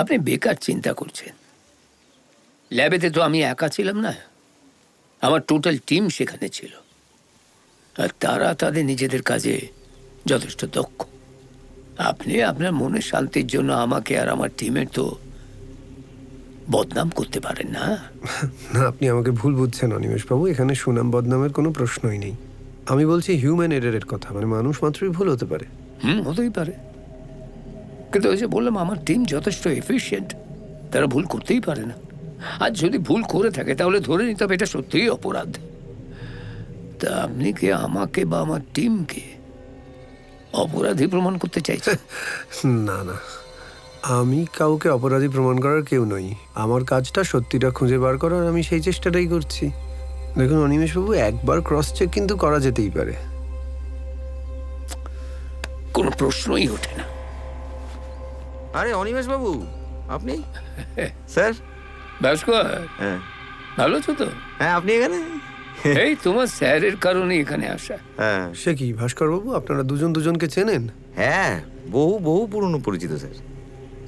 আপনি বেকার চিন্তা করছেন। ল্যাবেতে তো আমি একা ছিলাম না। আমার টোটাল টিম সেখানে ছিল। আর তারা তাদের নিজেদের কাজে যথেষ্ট দক্ষ। আপনি আপনার মনের শান্তির জন্য আমাকে আর আমার টিমের তো বদনাম করতে পারেন না। না আপনি আমাকে ভুল বুঝছেন অনিমেষবাবু। এখানে সুনাম বদনামের কোনো প্রশ্নই নেই। আমি বলছি হিউম্যান এরারের কথা মানে মানুষ মাত্রই ভুল হতে পারে। হুম হতেই পারে। কিন্তু ওই যে বললাম আমার টিম যথেষ্ট এফিশিয়েন্ট তারা ভুল করতেই পারে না। আর যদি ভুল করে থাকে তাহলে ধরে নিতে হবে এটা সত্যিই অপরাধ। তা আপনি কি আমাকে বা আমার টিমকে অপরাধী প্রমাণ করতে চাইছেন? না না। আমি কাউকে অপরাধী প্রমাণ করার কেউ নই। আমার কাজটা সত্যিটা খুঁজে বার করার আমি সেই চেষ্টাটাই করছি। দেখুন অনিমেষবাবু একবার ক্রস চেক কিন্তু করা যেতেই পারে। কোনো প্রশ্নই ওঠে না। আরে অনিমেষ বাবু আপনি? স্যার? ভাস্কর হ্যাঁ। ভালো আছো তো? হ্যাঁ আপনি এখানে? এই তোমার স্যারের কারণে এখানে আসা। হ্যাঁ। সে কি ভাস্করবাবু? আপনারা দুজন দুজনকে চেনেন? হ্যাঁ বহু বহু পুরনো পরিচিত স্যার।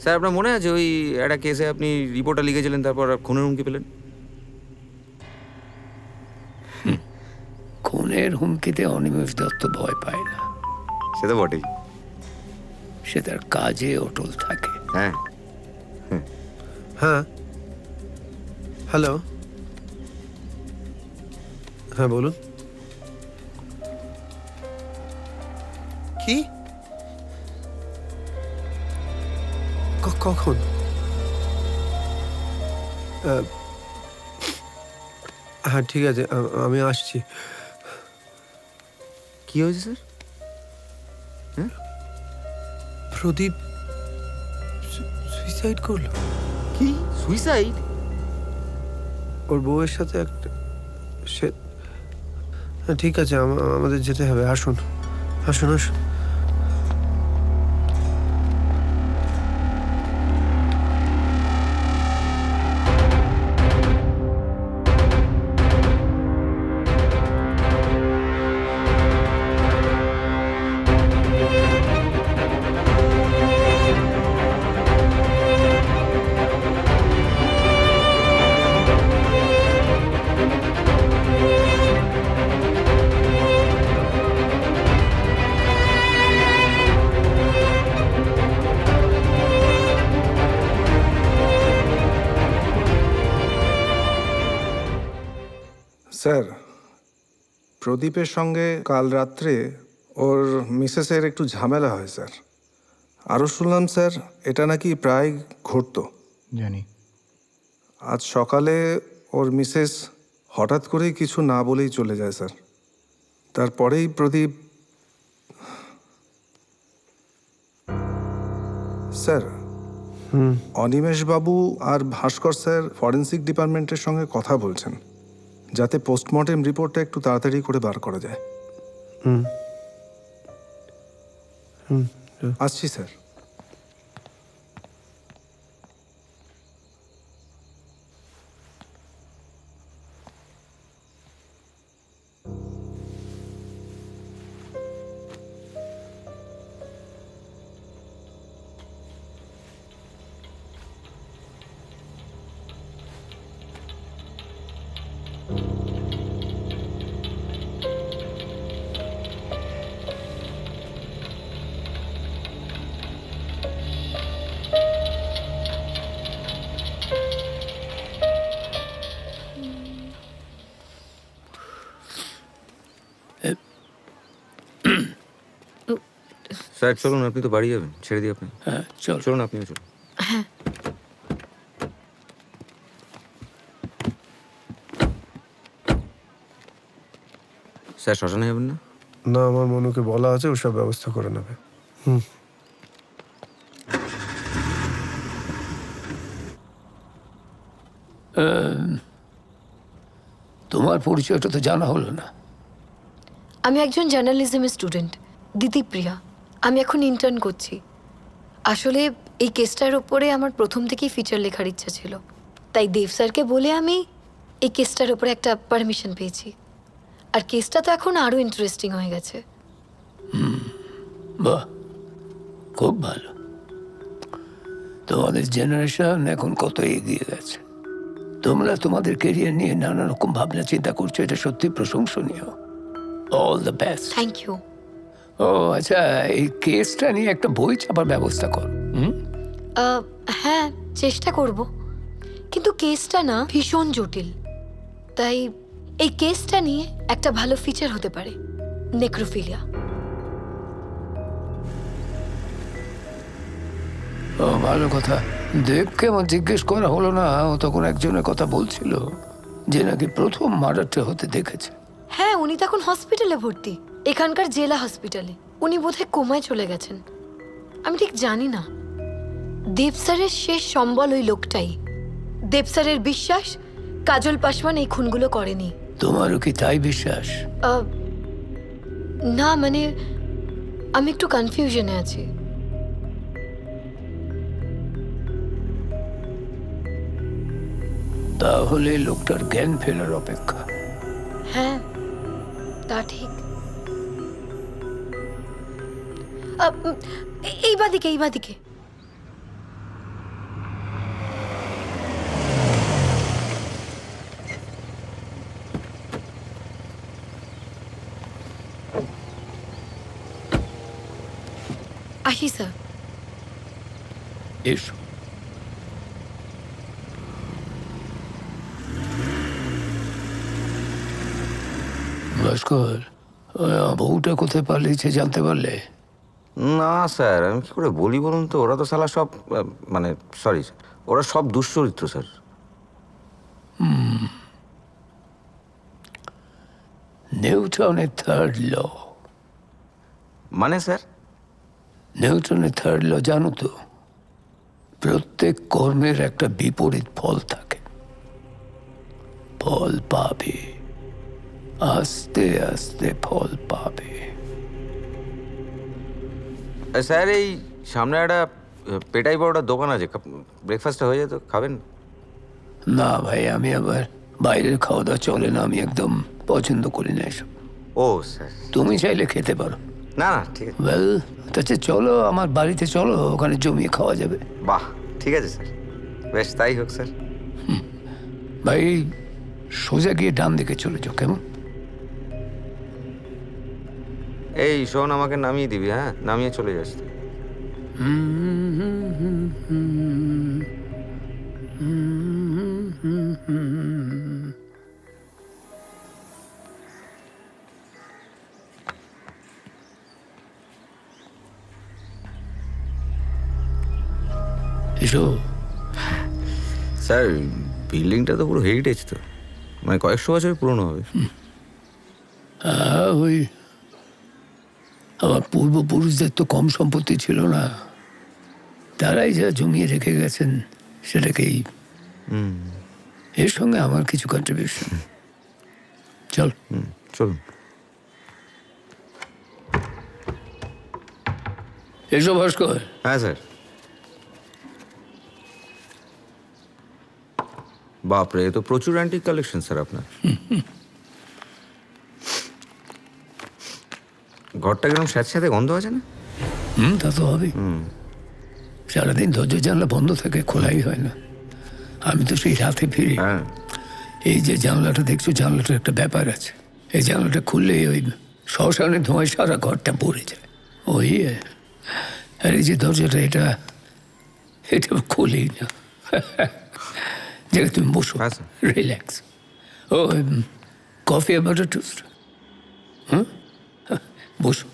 স্যার আপনার মনে আছে ওই একটা কেসে আপনি রিপোর্টটা লিখেছিলেন তারপর খুনের হুমকি পেলেন? খুনের হুমকিতে অনিমেষ দত্ত ভয় পায় না। সে তো বটেই। সে তার কাজে অটল থাকে। হ্যাঁ। হ্যাঁ। হ্যালো। হ্যাঁ বলুন। কি? কখন? হ্যাঁ ঠিক আছে আমি আসছি। কি হয়েছে স্যার? প্রদীপ সুইসাইড করল। কি? সুইসাইড? ওর বউয়ের সাথে একটা সে হ্যাঁ, ঠিক আছে আমাদের যেতে হবে। আসুন। আসুন আসুন। স্যার প্রদীপের সঙ্গে কাল রাত্রে ওর মিসেসের একটু ঝামেলা হয় স্যার। আরও শুনলাম স্যার এটা নাকি প্রায় ঘটতো। জানি। আজ সকালে ওর মিসেস হঠাৎ করেই কিছু না বলেই চলে যায় স্যার। তারপরেই প্রদীপ স্যার অনিমেষবাবু আর ভাস্কর স্যার ফরেন্সিক ডিপার্টমেন্টের সঙ্গে কথা বলছেন। যাতে পোস্টমর্টেম রিপোর্টটা একটু তাড়াতাড়ি করে বার করা যায়। আসছি স্যার। স্যার চলুন আপনি তো বাড়ি যাবেন। ছেড়ে দিই আপনি হ্যাঁ চল। চলুন আপনিও চলুন। স্যার শ্মশানে যাবেন না? না আমার মনুকে বলা আছে ওসব ব্যবস্থা করে নেবে। হুম। তোমার পরিচয়টা তো জানা হলো না। আমি একজন জার্নালিজমের স্টুডেন্ট দিদি প্রিয়া। আমি এখন ইন্টার্ন করছি। আসলে এই কেসটার ওপরে আমার প্রথম থেকেই ফিচার লেখার ইচ্ছা ছিল। তাই দেব স্যারকে বলে আমি এই কেসটার ওপরে একটা পারমিশন পেয়েছি। আর কেসটা তো এখন আরও ইন্টারেস্টিং হয়ে গেছে। বাহ খুব ভালো। তোমাদের জেনারেশন এখন কত এগিয়ে গেছে। তোমরা তোমাদের কেরিয়ার নিয়ে নানা রকম ভাবনা চিন্তা করছ এটা সত্যি প্রশংসনীয়। All the best thank you ও আচ্ছা এই কেসটা নিয়ে একটা বই ছাপার ব্যবস্থা কর হুম? হ্যাঁ চেষ্টা করব। কিন্তু কেসটা না ভীষণ জটিল। তাই এই কেসটা নিয়ে একটা ভালো ফিচার হতে পারে নেক্রোফিলিয়া ও ভালো কথা। দেবকে আমার জিজ্ঞেস করা হলো না ও তখন একজনের কথা বলছিল যে নাকি প্রথম মার্ডারটা হতে দেখেছে। হ্যাঁ উনি তখন হসপিটালে ভর্তি। এখানকার জেলা হসপিটালে। উনি বোধহয় কোমায় চলে গেছেন। আমি ঠিক জানি না। দেব স্যারের শেষ সম্বল ওই লোকটাই। দেব স্যারের বিশ্বাস কাজল পাসওয়ান এই খুনগুলো করেনি। তোমারও কি তাই বিশ্বাস? আহ, না মানে আমি একটু কনফিউশনে আছি। তাহলে লোকটার জ্ঞান ফেরার অপেক্ষা। হ্যাঁ তা ঠিক। এই- বাদিকে এই বাদিকে। আসি স্যার। এসো। ভাস্কর বউটা কোথায় পালিয়েছে জানতে পারলে? না স্যার আমি কি করে বলি বলুন তো? ওরা তো সালা সব মানে সরি ওরা সব দুশ্চরিত্র স্যার। নিউটনের থার্ড ল মানে স্যার? নিউটনের থার্ড ল জানো তো? প্রত্যেক কর্মের একটা বিপরীত ফল থাকে। ফল পাবে। আস্তে আস্তে ফল পাবে। স্যার এই সামনে একটা পেটাই বড়টার দোকান আছে। ব্রেকফাস্টটা হয়ে যেত খাবেন? না ভাই আমি আবার বাইরের খাওয়া দাওয়া চলে না আমি একদম পছন্দ করি না এসব। ও স্যার। তুমি চাইলে খেতে পারো। না না ঠিক আছে। ওয়েল তাছে চলো আমার বাড়িতে চলো ওখানে জমিয়ে খাওয়া যাবে। বাহ ঠিক আছে স্যার। বেশ তাই হোক স্যার। ভাই সোজা গিয়ে ডান দিকে চলে যাও কেমন? এই শোন আমাকে নামিয়ে দিবি হ্যাঁ? নামিয়ে চলে যাস। এসো। স্যার বিল্ডিংটা তো পুরো হেরিটেজ তো। মানে কয়েকশো বছর পুরনো হবে। ওই আমার পূর্বপুরুষদের তো কম সম্পত্তি ছিল না। তারাই যা জমিয়ে রেখে গেছেন সেটাকেই। এর সঙ্গে আমার কিছু কন্ট্রিবিউশন চল। চলুন। এসো ভাস্কর। হ্যাঁ স্যার। বাপরে এ তো প্রচুর অ্যান্টিক কালেকশন স্যার আপনার। ঘরটা কীরকম স্যাঁতস্যাঁতে গন্ধ আছে না? হুম তা তো হবে সারাদিন দরজা জানলা বন্ধ থাকে খোলাই হয় না। আমি তো সেই রাতে ফিরি। হ্যাঁ। এই যে জানলাটা দেখছ জানলাটার একটা ব্যাপার আছে। এই জানলাটা খুললে ওই শ্মশানের ধোঁয়ায় সারা ঘরটা পড়ে যায়। ওই আর এই যে দরজাটা এটা এটা খুলেই না। জায়গা তুমি বসো। হ্যাঁ, রিল্যাক্স। ও কফি আর বাটার টোস্ট হুম? বসো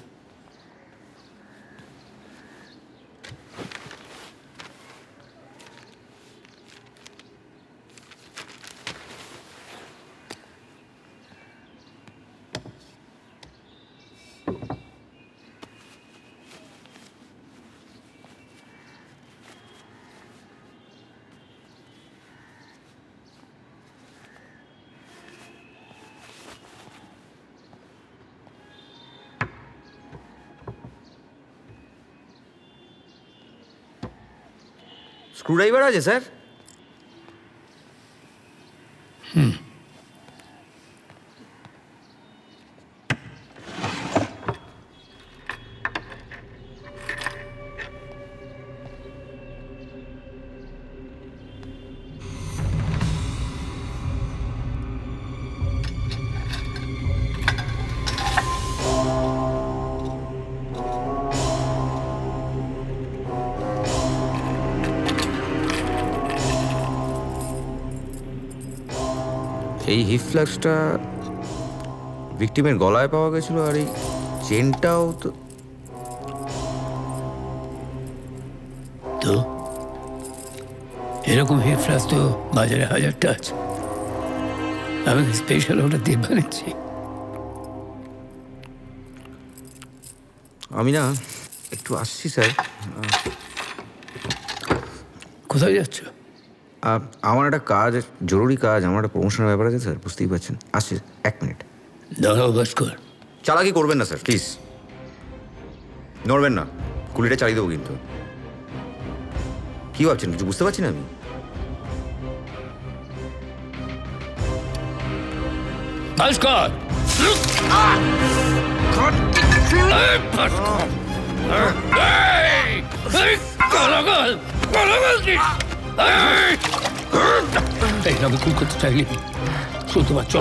স্ক্রুড্রাইভার আছে স্যার? এই হিপ ফ্ল্যাক্সটা ভিকটিমের গলায় পাওয়া গেছিল আর এই চেনটাও তো তো? এরকম হেড ফ্লাস তো বাজারে হাজারটা আছে। আমি স্পেশাল ওটা দিয়ে বানাচ্ছি আমি না একটু আসছি স্যার। কোথায় যাচ্ছ? আমার একটা কাজ জরুরি কাজ আমার একটা প্রমোশনের ব্যাপার আছে স্যার বুঝতেই পারছেন আসছি এক মিনিট দাঁড়াও ভাস্কর চালাকি করবেন না স্যার প্লিজ নড়বেন না কুলিটা চালিয়ে দেবো কিন্তু কি ভাবছেন কিছু বুঝতে পারছি না আমি ভাস্কর ভাস্কর! আমি খুন করতে চাইনি। শুনতে পাচ্ছ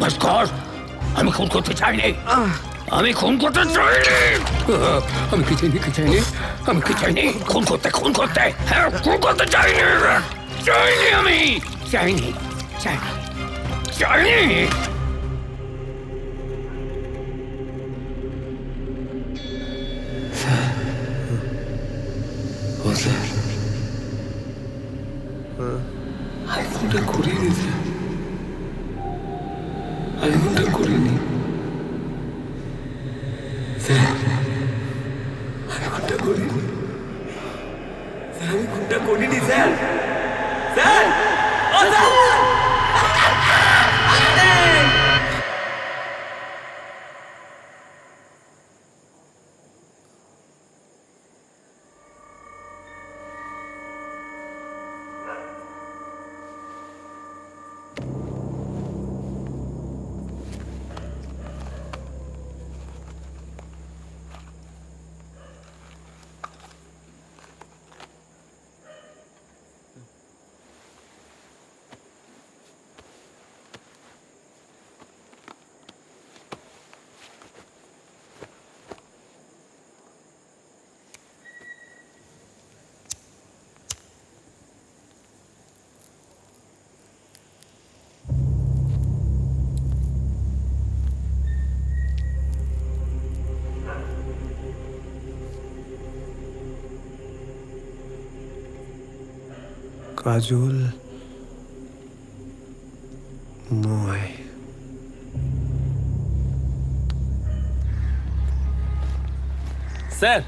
ভাস্কর আমি খুন করতে চাইনি। আমি খুন করতে চাইনি। আমি কি চাইনি কি চাইনি? আমি কি চাইনি? খুন করতে খুন করতে। হ্যাঁ খুন করতে চাইনি। চাইনি আমি। চাইনি চাইনি চাইনি। কাজল নয় স্যার।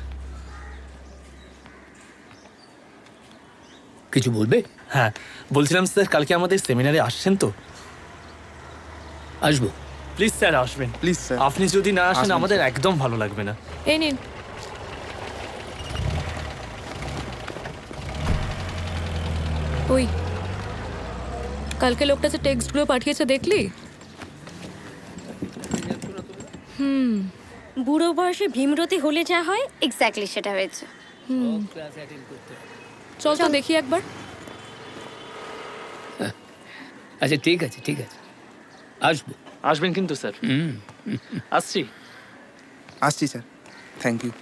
কিছু বলবে? হ্যাঁ বলছিলাম স্যার কালকে আমাদের সেমিনারে আসছেন তো। আসব। প্লিজ স্যার আসবেন। Please sir. আপনি যদি না আসেন আমাদের একদম ভালো লাগবে না। এই নিন। ওই কালকে লোকটা যে টেক্সটগুলো পাঠিয়েছে দেখলি? হুম। বুড়ো বয়সে ভীমরতি হলে যা হয় এক্স্যাক্টলি সেটা হয়েছে। চল তো দেখি একবার। আচ্ছা ঠিক আছে ঠিক আছে। আসব। আসবেন কিন্তু স্যার। আসছি। আসছি স্যার। থ্যাংক ইউ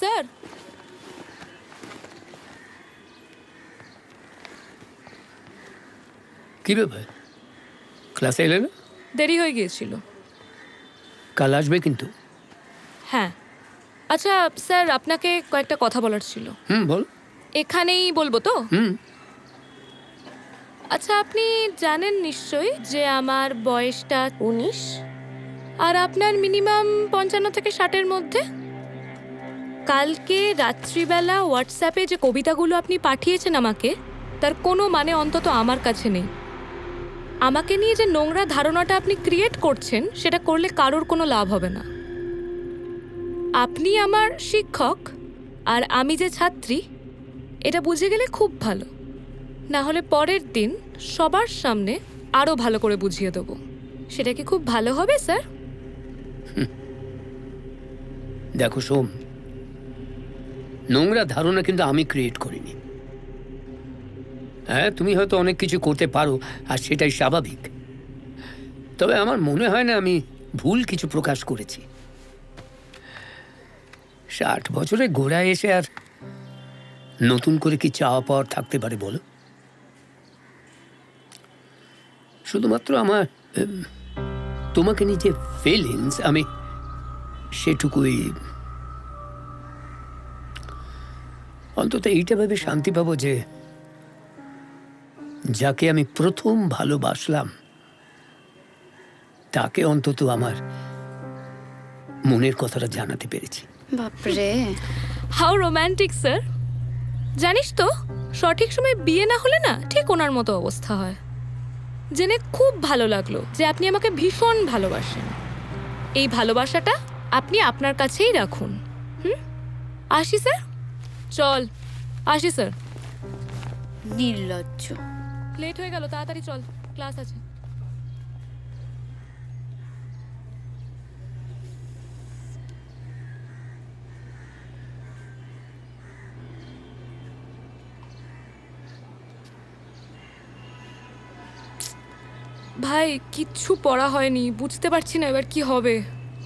স্যার কি ব্যাপার? ক্লাসে এলে না? দেরি হয়ে গিয়েছিল। কাল আসবে কিন্তু। হ্যাঁ। আচ্ছা স্যার আপনাকে কয়েকটা কথা বলার ছিল। হুম বল। এখানেই বলব তো? হুম। আচ্ছা আপনি জানেন নিশ্চয়ই যে আমার বয়সটা উনিশ আর আপনার মিনিমাম পঞ্চান্ন থেকে ষাটের মধ্যে? কালকে রাত্রিবেলা হোয়াটসঅ্যাপে যে কবিতাগুলো আপনি পাঠিয়েছেন আমাকে তার কোনো মানে অন্তত আমার কাছে নেই। আমাকে নিয়ে যে নোংরা ধারণাটা আপনি ক্রিয়েট করছেন, সেটা করলে কারোর কোনো লাভ হবে না। আপনি আমার শিক্ষক আর আমি যে ছাত্রী, এটা বুঝে গেলে খুব ভালো। না হলে পরের দিন সবার সামনে আরও ভালো করে বুঝিয়ে দেবো। সেটা কি খুব ভালো হবে, স্যার? দেখো সোম, নোংরা ধারণা কিন্তু আমি ক্রিয়েট করিনি। হ্যাঁ তুমি হয়তো অনেক কিছু করতে পারো, আর সেটাই স্বাভাবিক। তবে আমার মনে হয় না আমি ভুল কিছু প্রকাশ করেছি। ষাট বছরে গোড়ায় এসে আর নতুন করে কি চাওয়া পাওয়ার থাকতে পারে বলো? শুধুমাত্র আমার তোমাকে নিয়ে যে ফিলিংস আমি সেটুকুই অন্তত এইটা ভেবে শান্তি পাবো যে যাকে আমি প্রথম ভালোবাসলাম তাকে অন্তত আমার মনের কথাটা জানাতে পেরেছি। বাপরে। How romantic sir. জানিস তো সঠিক সময় বিয়ে না হলে না ঠিক ওনার মতো অবস্থা হয়। জেনে খুব ভালো লাগল যে আপনি আমাকে ভীষণ ভালোবাসেন। এই ভালোবাসাটা আপনি আপনার কাছেই রাখুন। হুম? আসি স্যার? চল। আসি স্যার। নির্লজ্জ। লেট হয়ে গেল তাড়াতাড়ি চল ক্লাস আছে। ভাই কিচ্ছু পড়া হয়নি বুঝতে পারছি না এবার কি হবে।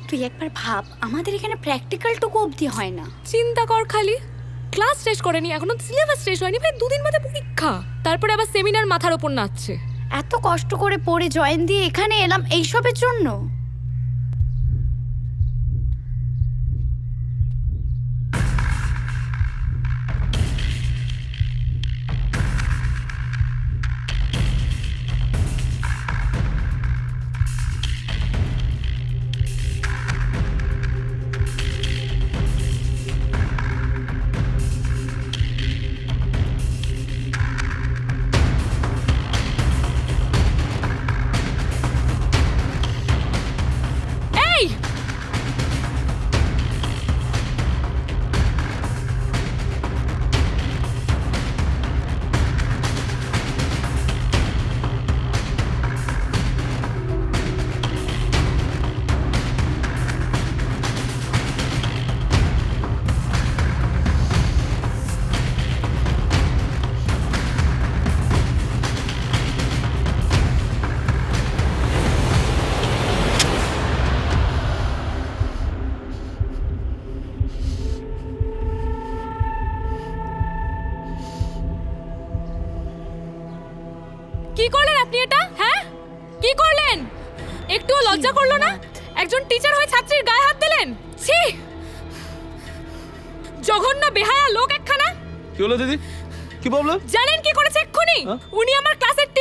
তুই একবার ভাব আমাদের এখানে প্র্যাকটিক্যালটুকু অবধি হয় না। চিন্তা কর খালি। ক্লাস শেষ করেনি, এখনও সিলেবাস শেষ হয়নি, ভাই দুদিন বাদে পরীক্ষা। তারপরে আবার সেমিনার মাথার ওপর নাচছে। এত কষ্ট করে পড়ে জয়েন দিয়ে এখানে এলাম এইসবের জন্য?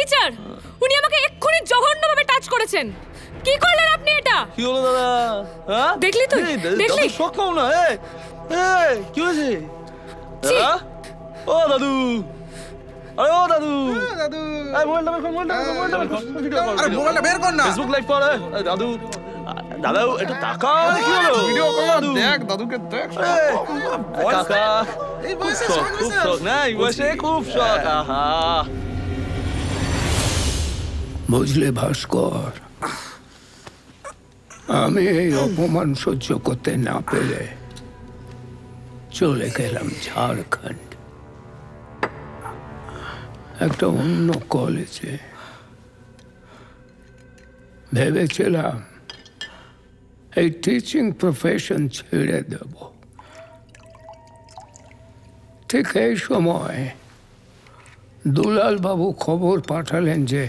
টিচার উনি আমাকে এক্ষুনি জঘন্যভাবে টাচ করেছেন। কি করলেন আপনি এটা? কি হলো দাদা? হ্যাঁ? দেখলি তুই? দেখলি? শখ পাও না এই এই কি হয়েছে? ছি! ও দাদু। আরে ও দাদু। দাদু। এই মোবাইলটা বের কর মোবাইলটা বের কর মোবাইলটা বের কর আরে মোবাইলটা বের কর না। ফেসবুক লাইভ কর এই, দাদু। দাদা একটু তাকাও কি হলো। ভিডিও কর দাদু। দেখ দাদুকে দেখ। কাকা। এই খুব বয়সে খুব শখ। না এই বয়সে খুব শখ আহা। বুঝলে, ভাস্কর? আমি এই অপমান সহ্য করতে না পেরে চলে গেলাম ঝাড়খণ্ড। একটা অন্য কলেজে। ভেবেছিলাম এই টিচিং প্রফেশন ছেড়ে দেব। ঠিক এই সময় দুলাল বাবু খবর পাঠালেন যে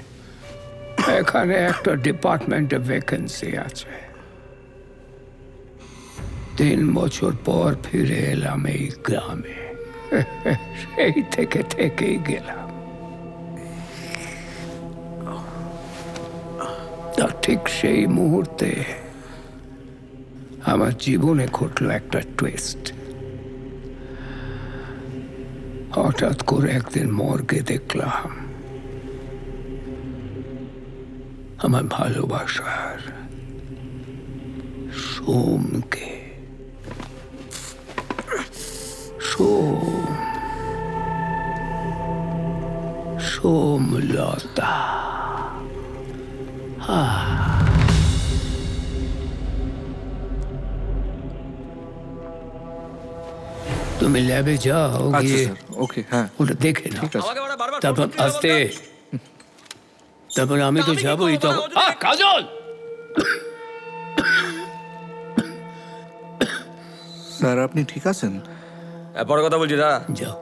এখানে একটা ডিপার্টমেন্টে ভ্যাকেন্সি আছে। তিন বছর পর ফিরে এলাম এই গ্রামে। সেই থেকে থেকেই গেলাম। ঠিক সেই মুহূর্তে আমার জীবনে ঘটলো একটা টুইস্ট হঠাৎ করে একদিন মর্গে দেখলাম। আমার ভালোবাসার সোমকে সোম সোমলতা তুমি ল্যাবে যাও আচ্ছা গিয়ে স্যার ওকে হ্যাঁ ওটা দেখে নাও ঠিক আছে তারপর আসতে তারপর আমি তো যাবোই তখন কাজল! স্যার আপনি ঠিক আছেন? এ, পরে কথা বলছি দাঁড়া। যাও।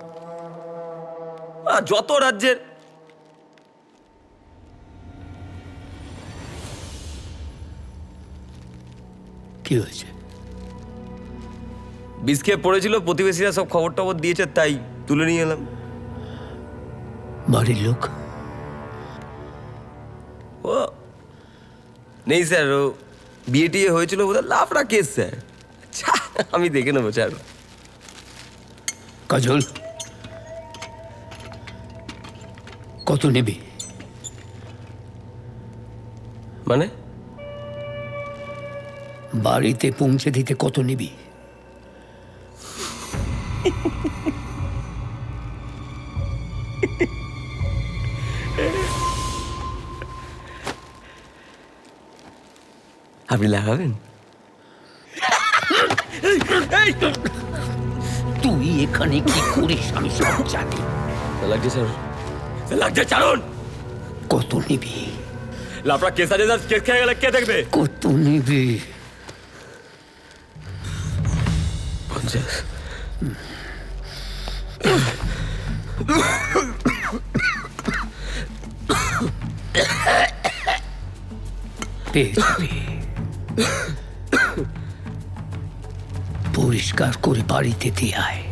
আহ, যত রাজ্যের কি হয়েছে? বিষ খেয়ে পড়েছিল প্রতিবেশীরা সব খবর টবর দিয়েছে তাই তুলে নিয়ে এলাম। বাড়ির লোক? নেই স্যার ও বিয়ে টিয়ে হয়েছিল বোধহয় লাফড়া কেস স্যার। আমি দেখে নেব স্যার কাজল কত নেবে? মানে? বাড়িতে পৌঁছে দিতে কত নিবি? আপনি লাগাবেন তুই এখানে কি করিস আমি সব জানি লাগছে স্যার লাগছে চারণ কত নিবি লাফড়া কেস আছে কেস খেয়ে গেলে কে দেখবে কত নিবি পঞ্চাশ পেয়ে যাবি পরিষ্কার করে বাড়িতে দিয়ে আয়